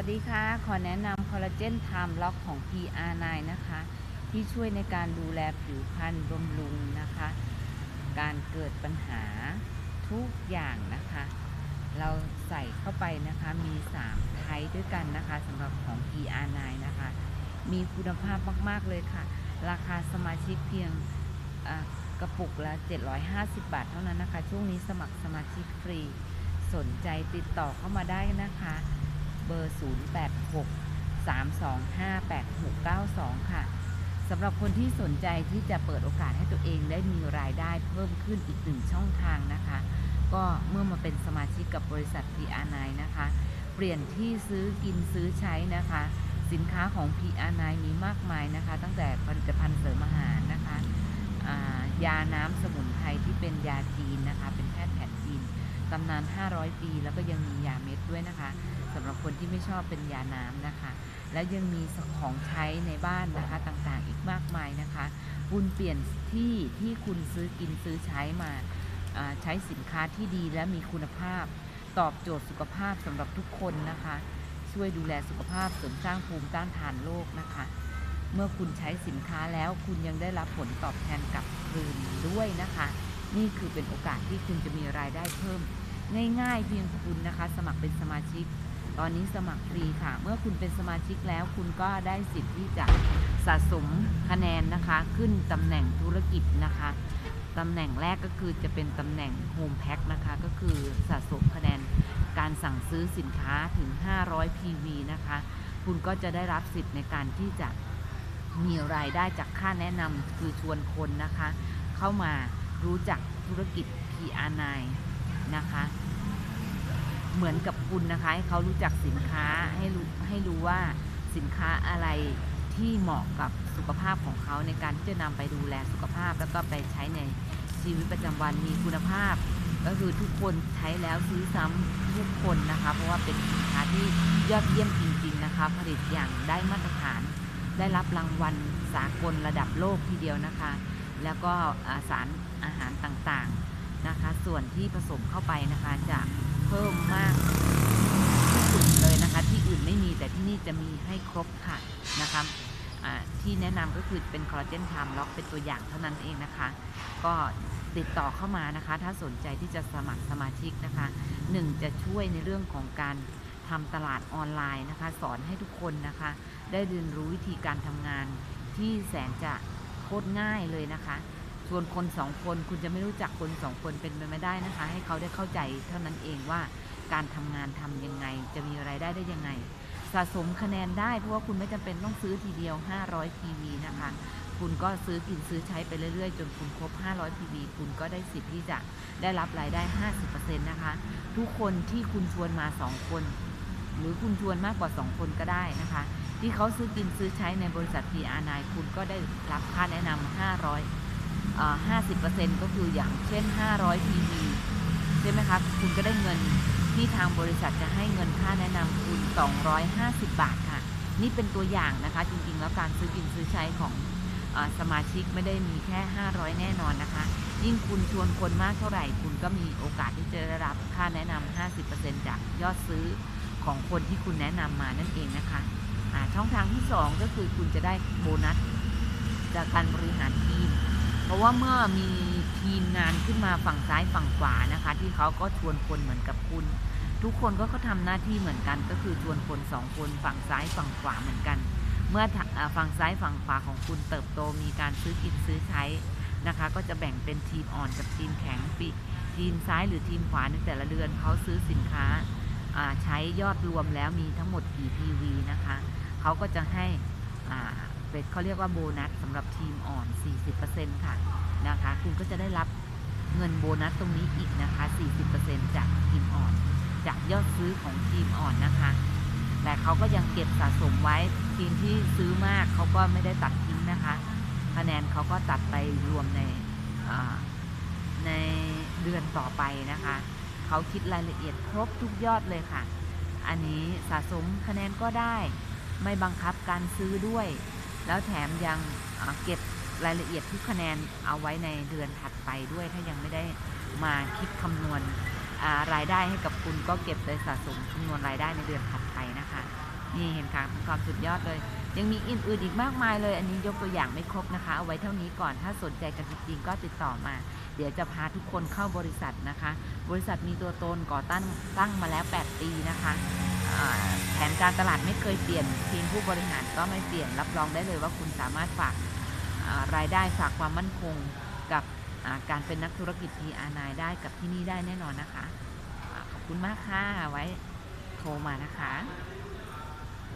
วัสดีค่ะ ขอแนะนำคอลลาเจนไทม์ล็อกของ PR9 นะคะ ที่ช่วยในการดูแลผิวพรรณบำรุงนะคะ การเกิดปัญหาทุกอย่างนะคะ เราใส่เข้าไปนะคะมี 3 ไทป์ด้วยกันนะคะสำหรับของ PR9 นะคะ มีคุณภาพมาก ๆ เลยค่ะ ราคาสมาชิกเพียงกระปุกละ 750 บาทเท่านั้นนะคะ ช่วงนี้สมัครสมาชิกฟรี สนใจติดต่อเข้ามาได้นะคะ เบอร์ 086 325 8692 ค่ะสำหรับคนที่สนใจที่จะเปิดโอกาสให้ตัวเองได้มีรายได้เพิ่มขึ้นอีกหนึ่งช่องทางนะคะ ก็เมื่อมาเป็นสมาชิกกับบริษัท PR9 นะคะ เปลี่ยนที่ซื้อกินซื้อใช้นะคะ สินค้าของ PR9 มีมากมายนะคะ ตั้งแต่ผลิตภัณฑ์เสริมอาหารนะคะยาน้ำสมุนไพรที่เป็นยาจีนนะคะ เป็นแพทย์แผนจีน ตำนาน 500 ปี แล้วก็ยังมียาเม็ดด้วยนะคะสำหรับคนที่ไม่ชอบเป็นยาน้ำนะคะ แล้วยังมีของใช้ในบ้านนะคะต่างๆ อีกมากมายนะคะคุณเปลี่ยนที่ที่คุณซื้อกินซื้อใช้มาอ่าใช้สินค้าที่ดีและมีคุณภาพ ตอบโจทย์สุขภาพสำหรับทุกคนนะคะ ช่วยดูแลสุขภาพเสริมสร้างภูมิต้านทานโรคนะคะ เมื่อคุณใช้สินค้าแล้วคุณยังได้รับผลตอบแทนกลับคืนด้วยนะคะ นี่คือเป็นโอกาสที่คุณจะมีรายได้เพิ่ม ง่าย ๆ เพียงคุณนะคะ สมัครเป็นสมาชิก ตอนนี้สมัครฟรีค่ะ เมื่อคุณเป็นสมาชิกแล้วคุณก็ได้สิทธิ์ที่จะสะสมคะแนนนะคะ ขึ้นตำแหน่งธุรกิจนะคะตำแหน่งแรกก็คือจะเป็นตำแหน่งโฮมแพ็คนะคะ ก็คือสะสมคะแนนการสั่งซื้อสินค้าถึง 500 PV นะคะ คุณก็จะได้รับสิทธิ์ในการที่จะมีรายได้จากค่าแนะนำคือชวนคนนะคะ เข้ามา รู้จักธุรกิจ PR9 นะคะ เหมือนกับคุณนะคะ ให้เขารู้จักสินค้าให้รู้ให้รู้ว่าสินค้าอะไรที่เหมาะกับสุขภาพของเขาในการที่จะนำไปดูแลสุขภาพ แล้วก็ไปใช้ในชีวิตประจำวันมีคุณภาพ ก็คือทุกคนใช้แล้วซื้อซ้ำทุกคนนะคะ เพราะว่าเป็นสินค้าที่ยอดเยี่ยมจริง ๆนะคะ ผลิตอย่างได้มาตรฐาน ได้รับรางวัลสากลระดับโลกทีเดียวนะคะ แล้วก็สาร อาหารต่างๆนะคะ ส่วนที่ผสมเข้าไปนะคะจะเพิ่มมากที่สุดเลยนะคะ ที่อื่นไม่มีแต่ที่นี่จะมีให้ครบค่ะนะคะที่แนะนำก็คือเป็นคอลลาเจนไทม์ล็อกเป็นตัวอย่างเท่านั้นเองนะคะ ก็ติดต่อเข้ามานะคะ ถ้าสนใจที่จะสมัครสมาชิกนะคะหนึ่งจะช่วยในเรื่องของการทำตลาดออนไลน์นะคะ สอนให้ทุกคนนะคะ ได้เรียนรู้วิธีการทำงานที่แสนจะโคตรง่ายเลยนะคะ ชวนคนสองคนคุณจะไม่รู้จักคนสองคนเป็นไปไม่ได้นะคะ ให้เขาได้เข้าใจเท่านั้นเองว่าการทำงานทำยังไง จะมีรายได้ได้ยังไง สะสมคะแนนได้เพราะว่าคุณไม่จำเป็นต้องซื้อทีเดียว 500 PV นะคะ คุณก็ซื้อกินซื้อใช้ไปเรื่อยๆ จนคุณครบ 500 PV คุณก็ได้สิทธิ์ที่จะได้รับรายได้ 50%นะคะ ทุกคนที่คุณชวนมา 2 คน หรือคุณชวนมากกว่า 2 คนก็ได้นะคะ ที่เขาซื้อกินซื้อใช้ในบริษัท PR9 คุณก็ได้รับค่าแนะนำ500เอ่อ 50%ก็คืออย่างเช่น 500 PV ใช่ไหมคะ คุณก็ได้เงินที่ทางบริษัทจะให้เงินค่าแนะนำคุณ 250 บาทค่ะ นี่เป็นตัวอย่างนะคะ จริงๆ แล้วการซื้อกินซื้อใช้ของอสมาชิกไม่ได้มีแค่ 500 แน่นอนนะคะ ยิ่งคุณชวนคนมากเท่าไหร่ คุณก็มีโอกาสที่จะได้รับค่าแนะนำ50%จากยอดซื้อของคนที่คุณแนะนำมานั่นเองนะคะช่องทางที่ 2 ก็คือคุณจะได้โบนัสจากการบริหารทีม เพราะว่าเมื่อมีทีมงานขึ้นมาฝั่งซ้ายฝั่งขวานะคะ ที่เขาก็ชวนคนเหมือนกับคุณ ทุกคนก็เขาทำหน้าที่เหมือนกันก็คือชวนคนสองคนฝั่งซ้ายฝั่งขวาเหมือนกัน เมื่อฝั่งซ้ายฝั่งขวาของคุณเติบโตมีการซื้อกินซื้อใช้นะคะ ก็จะแบ่งเป็นทีมอ่อนกับทีมแข็งปีทีมซ้ายหรือทีมขวาในแต่ละเดือนเขาซื้อสินค้าอ่าใช้ยอดรวมแล้วมีทั้งหมดกี่ PV นะคะเขาก็จะให้ เขาเรียกว่าโบนัสสำหรับทีมอ่อน 40%ค่ะนะคะ คุณก็จะได้รับเงินโบนัสตรงนี้อีกนะคะ 40%จากทีมอ่อน จากยอดซื้อของทีมอ่อนนะคะ แต่เขาก็ยังเก็บสะสมไว้ ทีมที่ซื้อมากเขาก็ไม่ได้ตัดทิ้งนะคะ คะแนนเขาก็ตัดไปรวมในในเดือนต่อไปนะคะ เขาคิดรายละเอียดครบทุกยอดเลยค่ะ อันนี้สะสมคะแนนก็ได้ ไม่บังคับการซื้อด้วย แล้วแถมยังเก็บรายละเอียดทุกคะแนนเอาไว้ในเดือนถัดไปด้วยถ้ายังไม่ได้มาคิดคำนวณรายได้ให้กับคุณก็เก็บโดยสะสมคำนวนรายได้ในเดือนถัดไปนะคะ นี่เห็นค่ะความสุดยอดเลย ยังมีอื่นๆอีกมากมายเลย อันนี้ยกตัวอย่างไม่ครบนะคะ เอาไว้เท่านี้ก่อนถ้าสนใจกันจริงๆก็ติดต่อมา เดี๋ยวจะพาทุกคนเข้าบริษัทนะคะ บริษัทมีตัวตนก่อตั้งตั้งมาแล้ว 8 ปีนะคะแผนการตลาดไม่เคยเปลี่ยนทีมผู้บริหารก็ไม่เปลี่ยนรับรองได้เลยว่าคุณสามารถฝากรายได้ฝากความมั่นคงกับการเป็นนักธุรกิจ PR9 ได้กับที่นี่ได้แน่นอนนะคะ ขอบคุณมากค่ะ ไว้โทรมานะคะ